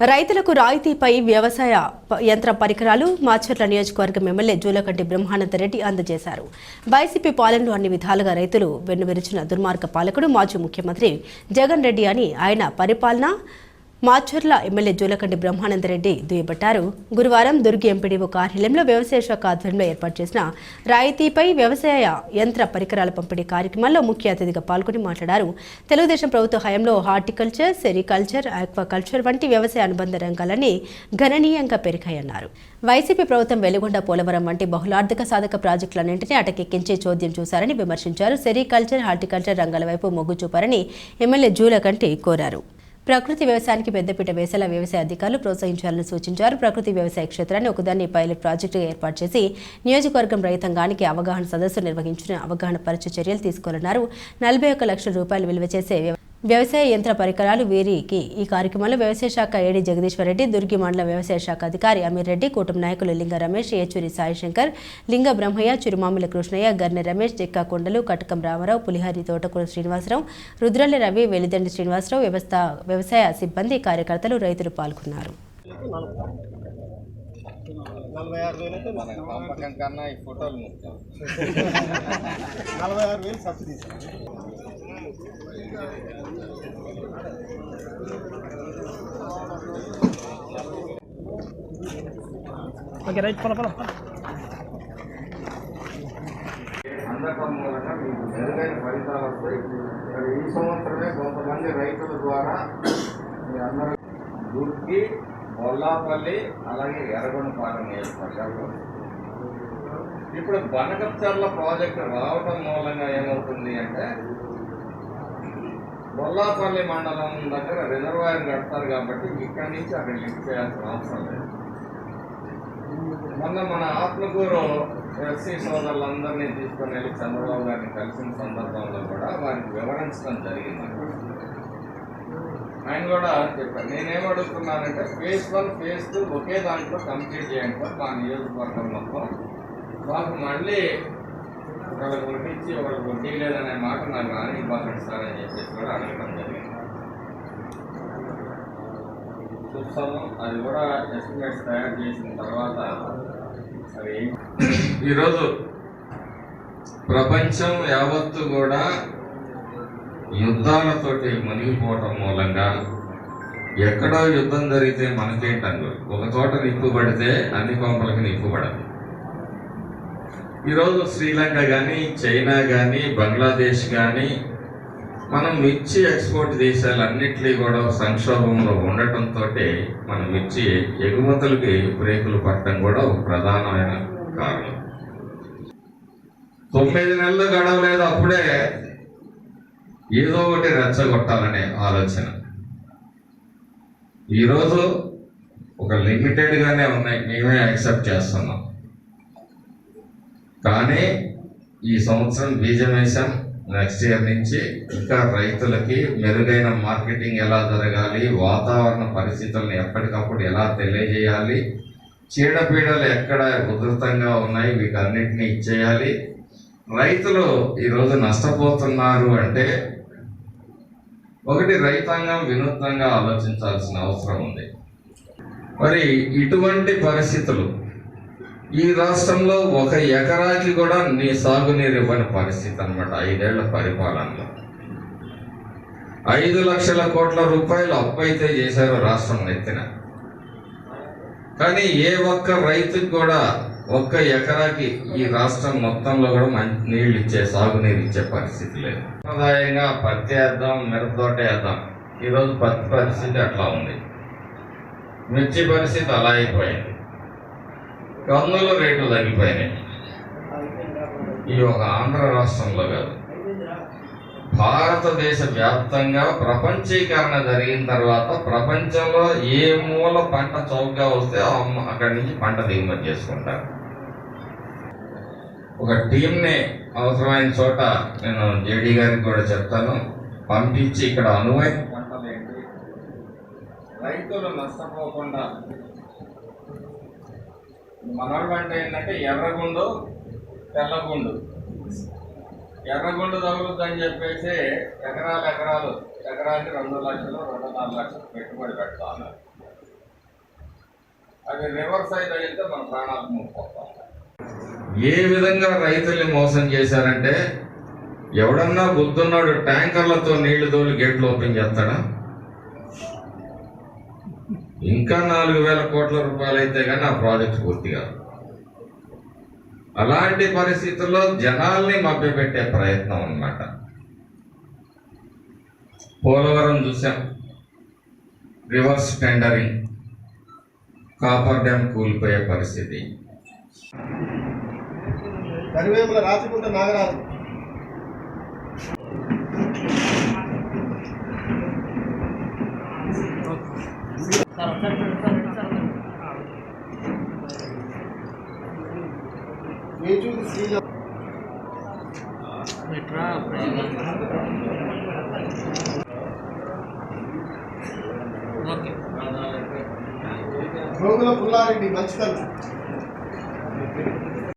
రైతులకు రాయితీపై వ్యవసాయ యంత్ర పరికరాలు మాచర్ల నియోజకవర్గం ఎమ్మెల్యే జూలకంటి బ్రహ్మానంద రెడ్డి అందజేశారు. వైసీపీ పాలనలో అన్ని విధాలుగా రైతులు వెన్నువిరిచిన దుర్మార్గ పాలకుడు మాజీ ముఖ్యమంత్రి జగన్ రెడ్డి అని ఆయన పరిపాలన మాచర్ల ఎమ్మెల్యే జూలకంటి బ్రహ్మానందరెడ్డి దుయ్యబట్టారు. గురువారం దుర్గి ఎంపీడీఓ కార్యాలయంలో వ్యవసాయ శాఖ ఆధ్వర్యంలో ఏర్పాటు చేసిన రాయితీపై వ్యవసాయ యంత్ర పరికరాల పంపిణీ కార్యక్రమంలో ముఖ్య అతిథిగా పాల్గొని మాట్లాడారు. తెలుగుదేశం ప్రభుత్వ హయాంలో హార్టికల్చర్ సెరికల్చర్ ఆక్వాకల్చర్ వంటి వ్యవసాయ అనుబంధ రంగాలన్నీ గణనీయంగా పెరిగాయన్నారు. వైసీపీ ప్రభుత్వం వెలుగొండ పోలవరం వంటి బహుళార్థిక సాధక ప్రాజెక్టులన్నింటినీ అటకెక్కించి చోద్యం చూశారని విమర్శించారు. సెరికల్చర్ హార్టికల్చర్ రంగాల వైపు మొగ్గు చూపారని ఎమ్మెల్యే జూలకంటి కోరారు. ప్రకృతి వ్యవసాయానికి పెద్దపీట వేసేలా వ్యవసాయ అధికారులు ప్రోత్సహించాలని సూచించారు. ప్రకృతి వ్యవసాయ క్షేత్రాన్ని ఒకదాన్ని పైలట్ ప్రాజెక్టుగా ఏర్పాటు చేసి నియోజకవర్గం రైతాంగానికి అవగాహన సదస్సు నిర్వహించిన అవగాహన పరిచయ చర్యలు తీసుకోనున్నారు నలభై ఒక్క లక్షల రూపాయలు విలువ చేసే వ్యవసాయ యంత్ర పరికరాలు వీరికి. ఈ కార్యక్రమంలో వ్యవసాయ శాఖ ఏడీ జగదీశ్వర్ రెడ్డి దుర్గి మండల వ్యవసాయ శాఖ అధికారి అమీర్ రెడ్డి కూటమి నాయకులు లింగ రమేష్ ఏచూరి సాయిశంకర్ లింగ బ్రహ్మయ్య చిరుమామిల కృష్ణయ్య గన్నె రమేష్ జక్కా కొండలు కటకం రామారావు పులిహరి తోటకూర శ్రీనివాసరావు రుద్రల్లి రవి వెలిదండి శ్రీనివాసరావు వ్యవస్థ వ్యవసాయ సిబ్బంది కార్యకర్తలు రైతులు పాల్గొన్నారు. నలభై ఆరు వేలు అయితే మన పంపకం కన్నా ఈ ఫోటోలు ముఖ్యం. నలభై ఆరు వేలు సబ్సిడీ ఓకే రైట్ పల పల. మూలంగా మీకు మెరుగైన ఫలితాలు వస్తాయి. ఈ సంవత్సరమే కొంతమంది రైతుల ద్వారా మీ అందరూ దుర్గి బొల్లాపల్లి అలాగే ఎర్రగొండపాలెం నియోజకవర్గాలు ఇప్పుడు బనకచర్ల ప్రాజెక్టు రావటం మూలంగా ఏమవుతుంది అంటే బొల్లాపల్లి మండలం దగ్గర రిజర్వాయర్ కడతారు కాబట్టి ఇక్కడి నుంచి అక్కడ లిఫ్ట్ చేయాల్సిన అవసరం లేదు. మొన్న మన ఆత్మకూరు ఎస్సీ సోదరులందరినీ తీసుకొని వెళ్ళి చంద్రబాబు గారిని కలిసిన సందర్భంలో కూడా వారికి వివరించడం జరిగింది. ఆయన కూడా చెప్పారు నేనేం అడుగుతున్నానంటే ఫేజ్ వన్ ఫేజ్ టూ ఒకే దాంట్లో కంప్లీట్ చేయండి సార్ మా నియోజకవర్గం మొత్తం. మాకు మళ్ళీ ఒకళ్ళు ఒకటి ఒకళ్ళు ఒకళ్ళకి లేదనే మాట నాకు రానివ్వకండి సార్ అని చెప్పేసి కూడా అడగడం జరిగింది. చూస్తాము. అది కూడా ఎస్టిమేట్స్ తయారు చేసిన తర్వాత అవి ఈరోజు ప్రపంచం యావత్తు కూడా యుద్ధాలతోటి మునిగిపోవటం మూలంగా ఎక్కడో యుద్ధం జరిగితే మనకేంటంగు ఒక చోట నిప్పు పడితే అన్ని కొంపలకి నిప్పు పడదు ఈరోజు శ్రీలంక కానీ చైనా కానీ బంగ్లాదేశ్ కానీ మనం మిర్చి ఎక్స్పోర్ట్ దేశాలన్నింటినీ కూడా సంక్షోభంలో ఉండటంతో మన మిర్చి ఎగుమతులకి బ్రేకులు పట్టడం కూడా ఒక ప్రధానమైన కారణం. తొమ్మిది నెలలు గడవలేదు అప్పుడే ఏదో ఒకటి రెచ్చగొట్టాలనే ఆలోచన. ఈరోజు ఒక లిమిటెడ్గానే ఉన్నాయి మేమే యాక్సెప్ట్ చేస్తున్నాం. కానీ ఈ సంవత్సరం బీజం వేసాం నెక్స్ట్ ఇయర్ నుంచి ఇంకా రైతులకి మెరుగైన మార్కెటింగ్ ఎలా జరగాలి వాతావరణ పరిస్థితులను ఎప్పటికప్పుడు ఎలా తెలియజేయాలి చీడపీడలు ఎక్కడ ఉధృతంగా ఉన్నాయి వీటన్నిటిని ఇచ్చేయాలి. రైతులు ఈరోజు నష్టపోతున్నారు అంటే ఒకటి రైతాంగం వినూత్నంగా ఆలోచించాల్సిన అవసరం ఉంది. మరి ఇటువంటి పరిస్థితులు ఈ రాష్ట్రంలో ఒక ఎకరాకి కూడా నీ సాగునీరు ఇవ్వని పరిస్థితి అనమాట ఐదేళ్ళ పరిపాలనలో. ఐదు లక్షల కోట్ల రూపాయలు అప్పు అయితే చేశారు రాష్ట్రం ఎత్తిన కానీ ఏ ఒక్క రైతుకి కూడా ఒక్క ఎకరాకి ఈ రాష్ట్రం మొత్తంలో కూడా మంచి నీళ్ళు ఇచ్చే సాగునీరు ఇచ్చే పరిస్థితి లేదు. సాంప్రదాయంగా పత్తి వేద్దాం మిరప తోట వేద్దాం. ఈరోజు పత్తి పరిస్థితి అట్లా ఉంది. మిర్చి పరిస్థితి అలా అయిపోయింది. కందులు రేట్లు తగ్గిపోయినాయి. ఈ ఒక ఆంధ్ర రాష్ట్రంలో కాదు. భారతదేశ వ్యాప్తంగా ప్రపంచీకరణ జరిగిన తర్వాత ప్రపంచంలో ఏ మూల పంట చౌకగా వస్తే ఆ అక్కడి నుంచి పంట దిగుమతి చేసుకుంటారు. ఒక టీంని అవసరమైన చోట నేను జేడీ గారికి కూడా చెప్తాను. పంపించి ఇక్కడ అనువైన పంటలు ఏంటి? రైతులు నష్టపోకుండా మనవాళ్ళు అంటే ఏంటంటే ఎర్రగుండు తెల్లగుండు. ఎర్రగుండు తగులుద్దని చెప్పేసి ఎకరాలు ఎకరాలు ఎకరానికి రెండు లక్షలు రెండు నాలుగు లక్షలు పెట్టుబడి పెడతా ఉన్నారు అది రివర్స్ అయితే వెళ్తే మన ప్రాణాలు ముప్పొస్తాం ఏ విధంగా రైతుల్ని మోసం చేశారంటే ఎవడన్నా బుద్ధున్నాడు ట్యాంకర్లతో నీళ్ళు తోలి గేట్లు ఓపెన్ చేస్తాడా? ఇంకా నాలుగు వేల కోట్ల రూపాయలు అయితే కానీ ఆ ప్రాజెక్ట్ పూర్తి కాదు. అలాంటి పరిస్థితుల్లో జనాల్ని మభ్యపెట్టే ప్రయత్నం అన్నమాట. పోలవరం చూసాం. Reverse tendering. కాపర్ డ్యామ్ కూలిపోయే పరిస్థితి. కరివేముల రాచకుంట నాగరాజు. మేచూరి శ్రీజ గోగుల పుల్లారెడ్డి మంచికల్